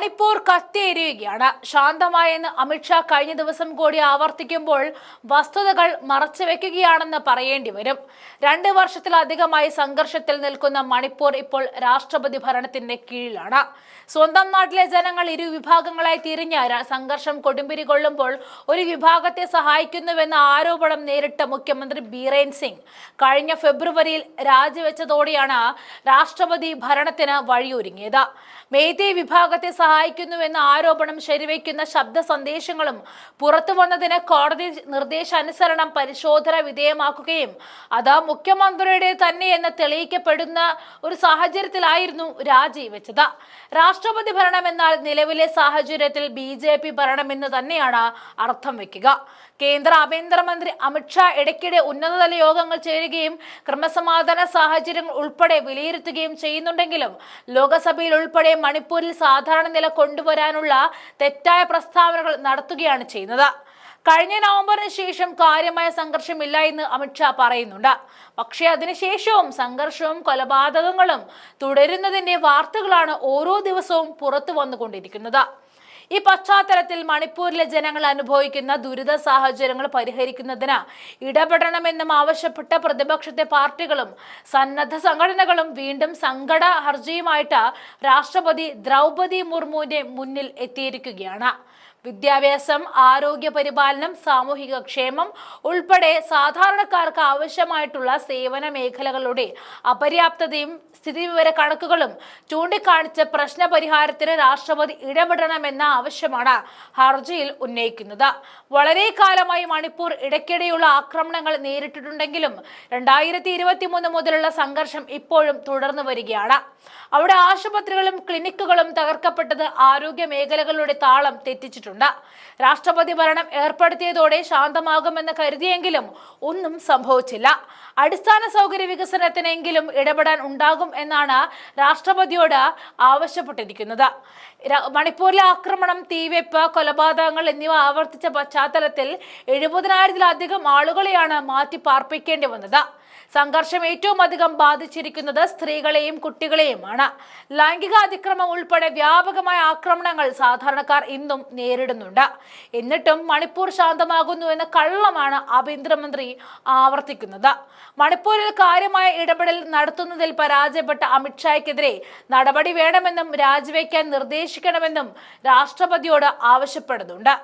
മണിപ്പൂർ കത്തിയെരിയുകയാണ്. ശാന്തമായെന്ന് അമിത്ഷാ കഴിഞ്ഞ ദിവസം കൂടി ആവർത്തിക്കുമ്പോൾ വസ്തുതകൾ മറച്ചുവെക്കുകയാണെന്ന് പറയേണ്ടി വരും. രണ്ട് വർഷത്തിലധികമായി സംഘർഷത്തിൽ നിൽക്കുന്ന മണിപ്പൂർ ഇപ്പോൾ രാഷ്ട്രപതി ഭരണത്തിന്റെ കീഴിലാണ്. സ്വന്തം നാട്ടിലെ ജനങ്ങൾ ഇരു വിഭാഗങ്ങളായി തിരിഞ്ഞ് സംഘർഷം കൊടുമ്പിരി കൊള്ളുമ്പോൾ ഒരു വിഭാഗത്തെ സഹായിക്കുന്നുവെന്ന ആരോപണം നേരിട്ട മുഖ്യമന്ത്രി ബീരേൻ സിംഗ് കഴിഞ്ഞ ഫെബ്രുവരിയിൽ രാജിവെച്ചതോടെയാണ് രാഷ്ട്രപതി ഭരണത്തിന് വഴിയൊരുങ്ങിയത്. മേത്തെ വിഭാഗത്തെ സഹായിക്കുന്നുവെന്ന ആരോപണം ശരിവയ്ക്കുന്ന ശബ്ദ സന്ദേശങ്ങളും പുറത്തു വന്നതിന് കോടതി നിർദ്ദേശാനുസരണം പരിശോധന വിധേയമാക്കുകയും അത് മുഖ്യമന്ത്രിയുടെ തന്നെ എന്ന് തെളിയിക്കപ്പെടുന്ന ഒരു സാഹചര്യത്തിലായിരുന്നു രാജിവെച്ചത് രാഷ്ട്രപതി ഭരണം എന്നാൽ നിലവിലെ സാഹചര്യത്തിൽ ബി ജെ പി ഭരണമെന്ന് തന്നെയാണ് അർത്ഥം വെക്കുക. കേന്ദ്ര ആഭ്യന്തരമന്ത്രി അമിത്ഷാ ഇടയ്ക്കിടെ ഉന്നതതല യോഗങ്ങൾ ചേരുകയും ക്രമസമാധാന സാഹചര്യങ്ങൾ ഉൾപ്പെടെ വിലയിരുത്തുകയും ചെയ്യുന്നുണ്ടെങ്കിലും ലോകസഭയിൽ ഉൾപ്പെടെ മണിപ്പൂരിൽ സാധാരണ നില കൊണ്ടുവരാനുള്ള തെറ്റായ പ്രസ്താവനകൾ നടത്തുകയാണ് ചെയ്യുന്നത്. കഴിഞ്ഞ നവംബറിന് ശേഷം കാര്യമായ സംഘർഷമില്ല എന്ന് അമിത്ഷാ പറയുന്നുണ്ട്. പക്ഷേ അതിനുശേഷവും സംഘർഷവും കൊലപാതകങ്ങളും തുടരുന്നതിന്റെ വാർത്തകളാണ് ഓരോ ദിവസവും പുറത്തു വന്നുകൊണ്ടിരിക്കുന്നത്. ഈ പശ്ചാത്തലത്തിൽ മണിപ്പൂരിലെ ജനങ്ങൾ അനുഭവിക്കുന്ന ദുരിത സാഹചര്യങ്ങൾ പരിഹരിക്കുന്നതിന് ഇടപെടണമെന്നും ആവശ്യപ്പെട്ട പ്രതിപക്ഷത്തെ പാർട്ടികളും സന്നദ്ധ സംഘടനകളും വീണ്ടും സങ്കട ഹർജിയുമായിട്ട് രാഷ്ട്രപതി ദ്രൗപതി മുർമുവിന്റെ മുന്നിൽ എത്തിയിരിക്കുകയാണ്. വിദ്യാഭ്യാസം ആരോഗ്യ പരിപാലനം സാമൂഹിക ക്ഷേമം ഉൾപ്പെടെ സാധാരണക്കാർക്ക് ആവശ്യമായിട്ടുള്ള സേവന മേഖലകളുടെ അപര്യാപ്തതയും സ്ഥിതിവിവര കണക്കുകളും ചൂണ്ടിക്കാണിച്ച് പ്രശ്ന പരിഹാരത്തിന് രാഷ്ട്രപതി ഇടപെടണമെന്ന ആവശ്യമാണ് ഹർജിയിൽ ഉന്നയിക്കുന്നത്. വളരെ കാലമായി മണിപ്പൂർ ഇടയ്ക്കിടെയുള്ള ആക്രമണങ്ങൾ നേരിട്ടിട്ടുണ്ടെങ്കിലും രണ്ടായിരത്തി ഇരുപത്തി മൂന്ന് മുതലുള്ള സംഘർഷം ഇപ്പോഴും തുടർന്നു വരികയാണ്. അവിടെ ആശുപത്രികളും ക്ലിനിക്കുകളും തകർക്കപ്പെട്ടത് ആരോഗ്യ മേഖലകളുടെ താളം തെറ്റിച്ചിട്ടുണ്ട്. രാഷ്ട്രപതി ഭരണം ഏർപ്പെടുത്തിയതോടെ ശാന്തമാകുമെന്ന് കരുതിയെങ്കിലും ഒന്നും സംഭവിച്ചില്ല. അടിസ്ഥാന സൗകര്യ വികസനത്തിനെങ്കിലും ഇടപെടാൻ ഉണ്ടാകും എന്നാണ് രാഷ്ട്രപതിയോട് ആവശ്യപ്പെട്ടിരിക്കുന്നത്. മണിപ്പൂരിലെ ആക്രമണം തീവെപ്പ് കൊലപാതകങ്ങൾ എന്നിവ ആവർത്തിച്ച പശ്ചാത്തലത്തിൽ എഴുപതിനായിരത്തിലധികം ആളുകളെയാണ് മാറ്റി പാർപ്പിക്കേണ്ടി വന്നത്. സംഘർഷം ഏറ്റവും അധികം ബാധിച്ചിരിക്കുന്നത് സ്ത്രീകളെയും കുട്ടികളെയുമാണ്. ലൈംഗിക അതിക്രമം ഉൾപ്പെടെ വ്യാപകമായ ആക്രമണങ്ങൾ സാധാരണക്കാർ ഇന്നും നേരിടുന്നുണ്ട്. എന്നിട്ടും മണിപ്പൂർ ശാന്തമാകുന്നു എന്ന കള്ളമാണ് ആഭ്യന്തരമന്ത്രി ആവർത്തിക്കുന്നത്. മണിപ്പൂരിൽ കാര്യമായ ഇടപെടൽ നടത്തുന്നതിൽ പരാജയപ്പെട്ട അമിത്ഷായ്ക്കെതിരെ നടപടി വേണമെന്നും രാജിവെക്കാൻ നിർദ്ദേശിക്കണമെന്നും രാഷ്ട്രപതിയോട് ആവശ്യപ്പെടുന്നുണ്ട്.